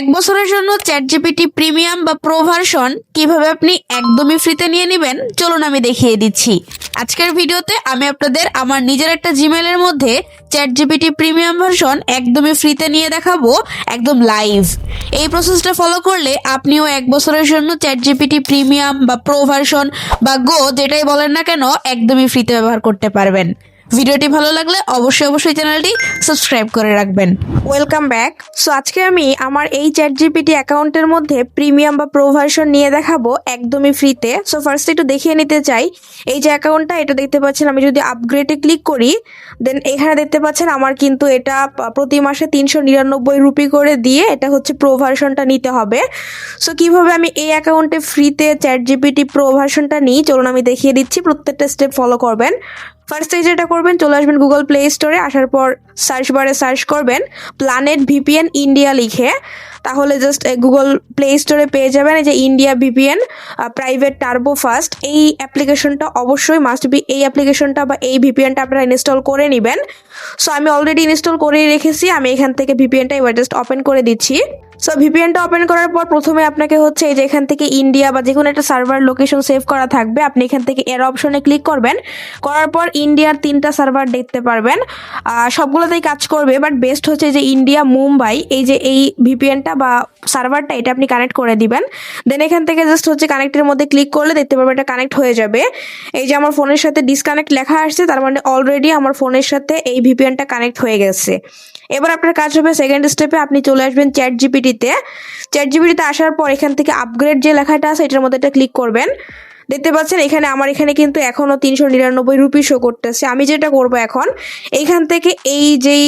এক বছরের জন্য চ্যাট জিপিটি প্রিমিয়াম বা প্রো ভার্সন কীভাবে আপনি একদমই ফ্রিতে নিয়ে নেবেন, চলুন আমি দেখিয়ে দিচ্ছি। আজকের ভিডিওতে আমি আপনাদের আমার নিজের একটা জিমেলের মধ্যে চ্যাট জিপিটি প্রিমিয়াম ভার্সন একদমই ফ্রিতে নিয়ে দেখাবো, একদম লাইভ এই প্রসেসটা ফলো করলে আপনিও এক বছরের জন্য চ্যাট জিপিটি প্রিমিয়াম বা প্রো ভার্সন বা গো যেটাই বলেন না কেন, একদমই ফ্রিতে ব্যবহার করতে পারবেন। ভিডিওটি ভালো লাগলে অবশ্যই অবশ্যই চ্যানেলটি সাবস্ক্রাইব করে রাখবেন। ওয়েলকাম ব্যাক সো আজকে আমি আমার এই চ্যাট জিপিটি অ্যাকাউন্টের মধ্যে প্রিমিয়াম বা প্রো ভার্সন নিয়ে দেখাবো একদমই ফ্রিতে। সো ফার্স্ট একটু দেখিয়ে নিতে চাই। এই যে অ্যাকাউন্টটা, এটা দেখতে পাচ্ছেন আমি যদি আপগ্রেডে ক্লিক করি দেন এখানে দেখতে পাচ্ছেন আমার কিন্তু এটা প্রতি মাসে তিনশো নিরানব্বই রুপি করে দিয়ে এটা হচ্ছে প্রো ভার্সনটা নিতে হবে। সো কীভাবে আমি এই অ্যাকাউন্টে ফ্রিতে চ্যাট জিপিটি প্রো ভার্সনটা নিই? চলুন আমি দেখিয়ে দিচ্ছি। প্রত্যেকটা স্টেপ ফলো করবেন। ফার্স্টে যেটা করবেন, চলে আসবেন গুগল প্লে স্টোরে আসার পর সার্চ বারে সার্চ করবেন প্ল্যানেট ভিপিএন ইন্ডিয়া লিখে। তাহলে জাস্ট গুগল প্লে স্টোরে পেয়ে যাবেন, এই যে India VPN private turbo fast এই অ্যাপ্লিকেশনটা অবশ্যই মাস্ট বি এই অ্যাপ্লিকেশনটা বা এই ভিপিএনটা আপনারা ইনস্টল করে নেবেন। সো আমি অলরেডি ইনস্টল করেই রেখেছি, আমি এখান থেকে ভিপিএনটা এবার জাস্ট ওপেন করে দিচ্ছি। সো ভিপিএনটা ওপেন করার পর প্রথমে আপনাকে হচ্ছে এই যে এখান থেকে ইন্ডিয়া বা যে কোনো একটা সার্ভার লোকেশন সেভ করা থাকবে, আপনি এখান থেকে এর অপশনে ক্লিক করবেন। করার পর ইন্ডিয়ার তিনটা সার্ভার দেখতে পারবেন। সবগুলোতেই কাজ করবে বাট বেস্ট হচ্ছে যে ইন্ডিয়া মুম্বাই এই যে এই ভিপিএনটা বা সার্ভারটা এটা আপনি কানেক্ট করে দিবেন। দেন এখান থেকে জাস্ট হচ্ছে কানেক্টের মধ্যে ক্লিক করলে দেখতে পারবেন এটা কানেক্ট হয়ে যাবে। এই যে আমার ফোনের সাথে ডিসকানেক্ট লেখা আসছে, তার মানে অলরেডি আমার ফোনের সাথে এই ভিপিএনটা কানেক্ট হয়ে গেছে। এবার আপনার কাজ হবে সেকেন্ড স্টেপে আপনি চলে আসবেন চ্যাট জিপিটিতে চ্যাট জিপিটিতে আসার পর এখান থেকে আপগ্রেড যে লেখাটা আছে, এটার মধ্যে এটা ক্লিক করবেন। দেখতে পাচ্ছেন, এখানে আমার এখানে কিন্তু এখনও তিনশো নিরানব্বই রুপি শো করতেছে। আমি যেটা করব এখন, এইখান থেকে এই যেই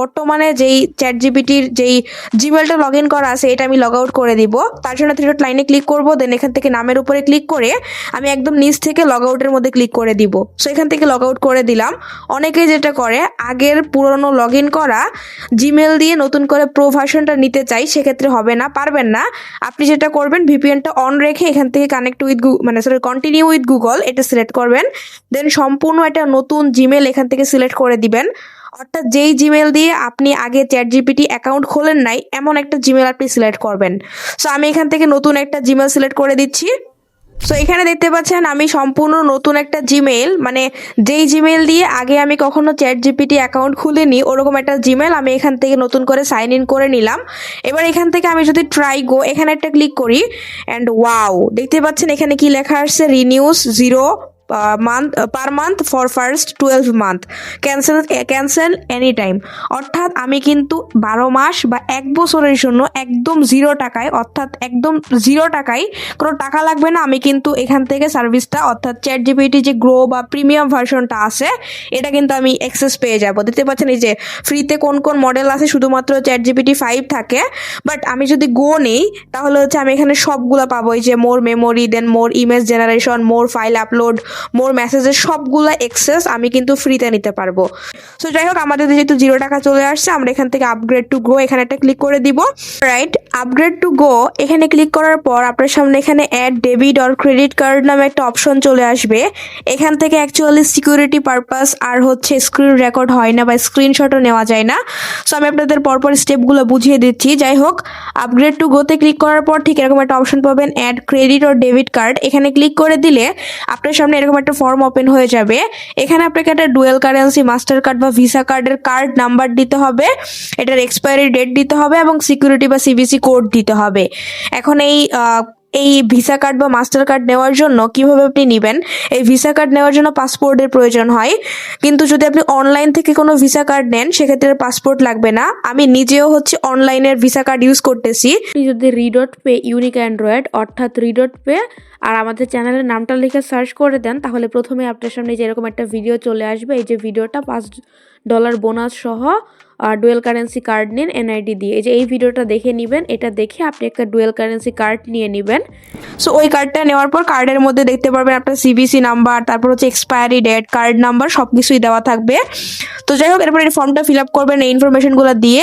বর্তমানে যেই চ্যাট জিবিটির যেই জিমেলটা লগ ইন করা আছে, এটা আমি লগ আউট করে দিব। তার জন্য থ্রি ডট লাইনে ক্লিক করব দেন এখান থেকে নামের উপরে ক্লিক করে আমি একদম নিচ থেকে লগ আউটের মধ্যে ক্লিক করে দিব। সো এখান থেকে লগ আউট করে দিলাম। অনেকেই যেটা করে, আগের পুরনো লগ ইন করা জিমেল দিয়ে নতুন করে প্রো ভার্সনটা নিতে চাই, সেক্ষেত্রে হবে না, পারবেন না। আপনি যেটা করবেন ভিপিএনটা অন রেখে এখান থেকে কানেক্ট উইথ মানে সরি কন্টিনিউ উইথ গুগল এটা সিলেক্ট করবেন। দেন সম্পূর্ণ একটা নতুন জিমেল এখান থেকে সিলেক্ট করে দিবেন। অর্থাৎ যেই জিমেল দিয়ে আপনি আগে চ্যাট জিপিটি অ্যাকাউন্ট খোলেন নাই, এমন একটা জিমেল আপনি সিলেক্ট করবেন। সো আমি এখান থেকে নতুন একটা জিমেল সিলেক্ট করে দিচ্ছি। সো এখানে দেখতে পাচ্ছেন আমি সম্পূর্ণ নতুন একটা জিমেল মানে যেই জিমেল দিয়ে আগে আমি কখনো চ্যাট জিপিটি অ্যাকাউন্ট খুলিনি, ওরকম একটা জিমেল আমি এখান থেকে নতুন করে সাইন ইন করে নিলাম। এবার এখান থেকে আমি যদি ট্রাই গো এখানে একটা ক্লিক করি অ্যান্ড ওয়াও দেখতে পাচ্ছেন এখানে কি লেখা আসছে? Renews zero month per month for first twelve month cancel cancel any time অর্থাৎ আমি কিন্তু বারো মাস বা এক বছরের জন্য একদম জিরো টাকায়, অর্থাৎ একদম জিরো টাকায় কোনো টাকা লাগবে না, আমি কিন্তু এখান থেকে সার্ভিসটা অর্থাৎ চ্যাট জিপিটি যে গ্রো বা প্রিমিয়াম ভার্সনটা আছে, এটা কিন্তু আমি অ্যাক্সেস পেয়ে যাব। দেখতে পাচ্ছেন এই যে ফ্রিতে কোন কোন মডেল আছে, শুধুমাত্র চ্যাট জিপিটি ফাইভ থাকে বাট আমি যদি গো নেই, তাহলে হচ্ছে আমি এখানে সবগুলো পাবো। এই যে more memory then more image generation more file upload more মেসেজের সবগুলো এক্সেস আমি কিন্তু ফ্রিতে নিতে পারব। সো যাই হোক আমাদের যেহেতু জিরো টাকা চলে আসছে, আমরা এখান থেকে আপগ্রেড টু গো এখানে একটা ক্লিক করে দিব। রাইট আপগ্রেড টু গো এখানে ক্লিক করার পর আপনার সামনে এখানে add debit or credit card নামে একটা অপশন চলে আসবে। এখান থেকে অ্যাকচুয়ালি সিকিউরিটি পারপাস আর হচ্ছে স্ক্রিন রেকর্ড হয় না বা স্ক্রিনশটও নেওয়া যায় না। সো আমি আপনাদের পরপর স্টেপগুলো বুঝিয়ে দিচ্ছি। যাই হোক আপগ্রেড টু গোতে ক্লিক করার পর ঠিক এরকম একটা অপশন পাবেন অ্যাড ক্রেডিট ও ডেবিট কার্ড এখানে ক্লিক করে দিলে আপনার সামনে এরকম একটা ফর্ম ওপেন হয়ে যাবে। এখানে আপনাকে একটা ডুয়েল কারেন্সি মাস্টার কার্ড বা ভিসা কার্ডের কার্ড নাম্বার দিতে হবে। এটার এক্সপায়ারি ডেট দিতে হবে এবং সিকিউরিটি বা সিবিসি কোড দিতে হবে। এখন এই এই ভিসা কার্ড বা মাস্টার কার্ড নেওয়ার জন্য কীভাবে আপনি নেবেন? এই ভিসা কার্ড নেওয়ার জন্য পাসপোর্টের প্রয়োজন হয়। কিন্তু যদি আপনি অনলাইন থেকে কোনো ভিসা কার্ড নেন, সেক্ষেত্রে পাসপোর্ট লাগবে না। আমি নিজেও হচ্ছে অনলাইনের ভিসা কার্ড ইউজ করতেছি। যদি রিডট পে, ইউনিক অ্যান্ড্রয়েড অর্থাৎ রিডট পে আর আমাদের চ্যানেলের নামটা লিখে সার্চ করে দেন, তাহলে প্রথমে আপনার সামনে যেরকম একটা ভিডিও চলে আসবে, এই যে ভিডিওটা পাঁচ ডলার বোনাস সহ ডুয়েল কারেন্সি কার্ড নিন, এনআইডি দিয়ে। এই যে এই ভিডিওটা দেখে নেবেন, এটা দেখে আপনি একটা ডুয়েল কারেন্সি কার্ড নিয়ে নেবেন। সো ওই কার্ডটা নেওয়ার পর কার্ডের মধ্যে দেখতে পারবেন আপনার সিবিসি নাম্বার তারপর হচ্ছে এক্সপায়ারি ডেট কার্ড নাম্বার সব কিছুই দেওয়া থাকবে। তো যাই হোক, এরপর এই ফর্মটা ফিল আপ করবেন, এই ইনফরমেশনগুলো দিয়ে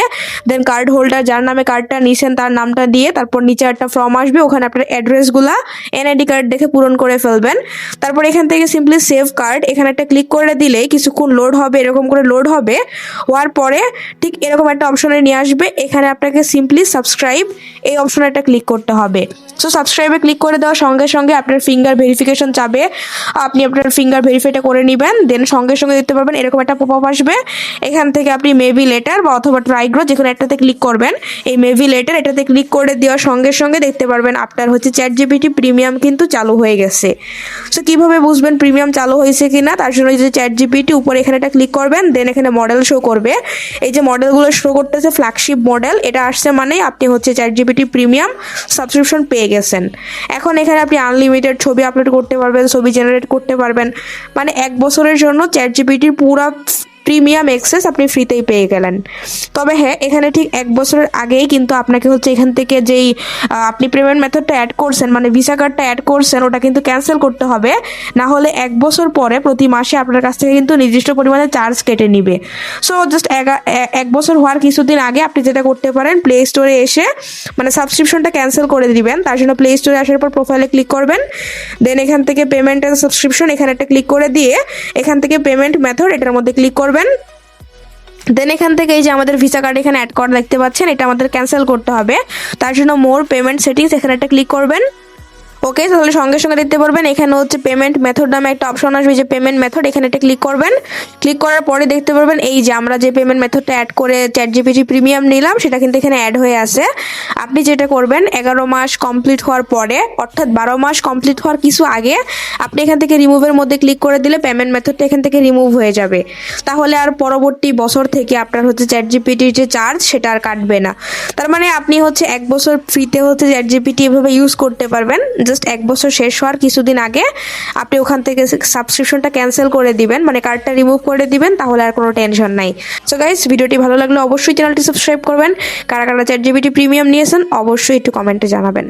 দেন কার্ড হোল্ডার যার নামে কার্ডটা নিছেন, তার নামটা দিয়ে, তারপর নিচে একটা ফর্ম আসবে, ওখানে আপনার অ্যাড্রেসগুলা এনআইডি কার্ড দেখে পূরণ করে ফেলবেন। তারপর এখান থেকে সিম্পলি সেভ কার্ড এখানে একটা ক্লিক করে দিলেই কিছুক্ষণ লোড হবে, এরকম করে লোড হবে। হওয়ার পরে ঠিক এরকম একটা অপশনে নিয়ে আসবে, এখানে আপনাকে সিম্পলি সাবস্ক্রাইব এই অপশনে একটা ক্লিক করতে হবে। সো সাবস্ক্রাইবে ক্লিক করে দেওয়ার সঙ্গে সঙ্গে আপনার ফিঙ্গার ভেরিফিকেশন চাবে আপনি আপনার ফিঙ্গার ভেরিফাইটা করে নেবেন দেন সঙ্গে সঙ্গে দেখতে পারবেন এরকম একটা পপ আসবে। এখান থেকে আপনি মেবি লেটার বা অথবা ট্রাইগ্রো যে কোনো একটাতে ক্লিক করবেন। এই মেবি লেটার এটাতে ক্লিক করে দেওয়ার সঙ্গে সঙ্গে দেখতে পারবেন আপনার হচ্ছে চ্যাট জিপিটি প্রিমিয়াম কিন্তু চালু হয়ে গেছে। সো কীভাবে বুঝবেন প্রিমিয়াম চালু হয়েছে কিনা? তার জন্য যে চ্যাট জিপিটি উপরে এখানে একটা ক্লিক করবেন দেন এখানে মডেল শো করবে। এই যে মডেলগুলো শো করতেছে ফ্ল্যাগশিপ মডেল এটা আসছে মানে আপনি হচ্ছে চ্যাট জিপিটি প্রিমিয়াম সাবস্ক্রিপশন পেয়ে গেছেন। এখন এখানে আপনি আনলিমিটেড ছবি আপলোড করতে পারবেন, ছবি জেনারেট করতে পারবেন। মানে এক বছরের জন্য চ্যাট জিপিটির পুরো প্রিমিয়াম এক্সেস আপনি ফ্রিতেই পেয়ে গেলেন। তবে হ্যাঁ এখানে ঠিক এক বছরের আগেই কিন্তু আপনাকে হচ্ছে এখান থেকে যেই আপনি পেমেন্ট মেথডটা অ্যাড করছেন মানে ভিসা কার্ডটা অ্যাড করছেন, ওটা কিন্তু ক্যান্সেল করতে হবে। না হলে এক বছর পরে প্রতি মাসে আপনার কাছ থেকে কিন্তু নির্দিষ্ট পরিমাণে চার্জ কেটে নিবে। সো জাস্ট এক বছর হওয়ার কিছুদিন আগে আপনি যেটা করতে পারেন প্লে স্টোরে এসে মানে সাবস্ক্রিপশনটা ক্যান্সেল করে দিবেন। তার জন্য প্লে স্টোরে আসার পর প্রোফাইলে ক্লিক করবেন। দেন এখান থেকে পেমেন্ট অ্যান্ড সাবস্ক্রিপশন এখানে একটা ক্লিক করে দিয়ে, এখান থেকে পেমেন্ট মেথড এটার মধ্যে ক্লিক করবেন। দেন এখান থেকে এই যে আমাদের ভিসা কার্ড এখানে অ্যাড করা দেখতে পাচ্ছেন, এটা আমাদের ক্যান্সেল করতে হবে। তার জন্য মোর পেমেন্ট সেটিংস এখানে একটা ক্লিক করবেন। ওকে তাহলে সঙ্গে সঙ্গে দেখতে পারবেন, এখানে হচ্ছে পেমেন্ট মেথড নামে একটা অপশন আসবে, যে পেমেন্ট মেথড এখানে একটা ক্লিক করবেন। ক্লিক করার পরে দেখতে পারবেন, এই যে আমরা যে পেমেন্ট মেথডটা অ্যাড করে চ্যাট জিপিটি প্রিমিয়াম নিলাম, সেটা কিন্তু এখানে অ্যাড হয়ে আছে। আপনি যেটা করবেন, এগারো মাস কমপ্লিট হওয়ার পরে, অর্থাৎ বারো মাস কমপ্লিট হওয়ার কিছু আগে, আপনি এখান থেকে রিমুভের মধ্যে ক্লিক করে দিলে পেমেন্ট মেথডটা এখান থেকে রিমুভ হয়ে যাবে। তাহলে আর পরবর্তী বছর থেকে আপনার হচ্ছে চ্যাট জিপিটির যে চার্জ সেটা আর কাটবে না। তার মানে আপনি হচ্ছে এক বছর ফ্রিতে হচ্ছে চ্যাট জিপিটি এভাবে ইউজ করতে পারবেন জাস্ট এক বছর শেষ হওয়ার কিছুদিন আগে আপনি ওখান থেকে সাবস্ক্রিপশনটা ক্যান্সেল করে দিবেন মানে কার্ডটা রিমুভ করে দিবেন, তাহলে আর কোনো টেনশন নাই। সো গাইজ ভিডিওটি ভালো লাগলে অবশ্যই চ্যানেলটি সাবস্ক্রাইব করবেন। কারা কারা চ্যাট জিবিটি প্রিমিয়াম নিয়েছেন, অবশ্যই একটু কমেন্টে জানাবেন।